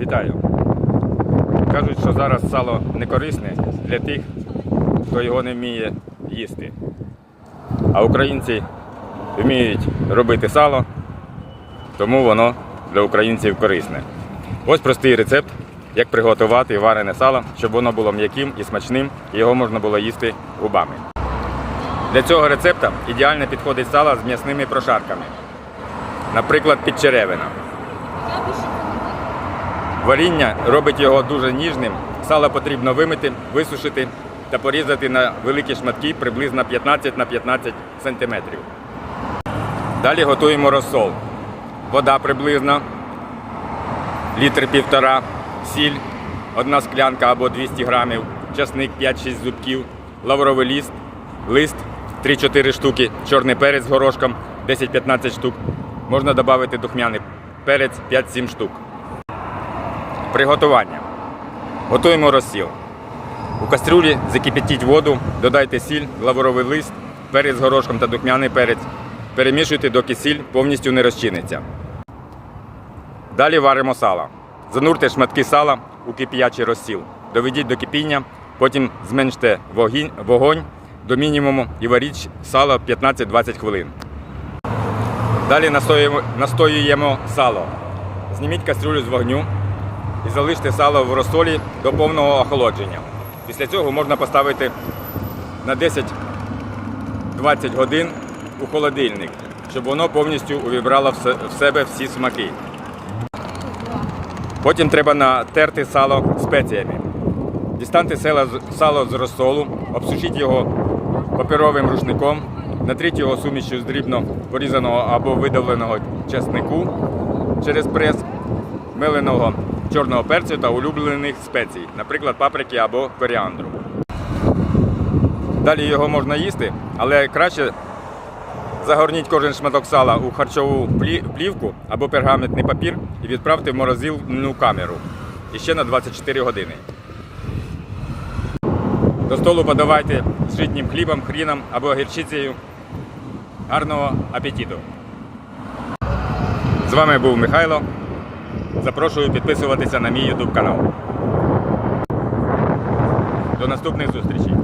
Вітаю. Кажуть, що зараз сало не корисне для тих, хто його не вміє їсти. А українці вміють робити сало, тому воно для українців корисне. Ось простий рецепт, як приготувати варене сало, щоб воно було м'яким і смачним, і його можна було їсти губами. Для цього рецепта ідеально підходить сало з м'ясними прошарками, наприклад, підчеревина. Варіння робить його дуже ніжним. Сало потрібно вимити, висушити та порізати на великі шматки приблизно 15 на 15 см. Далі готуємо розсол. Вода приблизно літр півтора, сіль, одна склянка або 200 грамів, часник 5-6 зубків, лавровий ліст, лист 3-4 штуки, чорний перець з горошком 10-15 штук. Можна додати духмяний перець 5-7 штук. Приготування. Готуємо розсіл. У кастрюлі закипятіть воду, додайте сіль, лавровий лист, перець з горошком та духмяний перець. Перемішуйте, доки сіль повністю не розчиниться. Далі варимо сало. Занурте шматки сала у кип'ячий розсіл. Доведіть до кипіння, потім зменште вогонь до мінімуму і варіть сало 15-20 хвилин. Далі настоюємо сало. Зніміть кастрюлю з вогню і залиште сало в розсолі до повного охолодження. Після цього можна поставити на 10-20 годин у холодильник, щоб воно повністю увібрало в себе всі смаки. Потім треба натерти сало спеціями. Дістаньте сало з- розсолу, обсушіть його паперовим рушником, натріть його сумішю з дрібно порізаного або видавленого чеснику через прес, меленого чорного перцю та улюблених спецій, наприклад, паприки або коріандру. Далі його можна їсти, але краще загорніть кожен шматок сала у харчову плівку або пергаментний папір і відправте в морозильну камеру і ще на 24 години. До столу подавайте з житнім хлібом, хріном або гірчицею. Гарного апетиту! З вами був Михайло. Запрошую підписуватися на мій YouTube канал. До наступних зустрічей!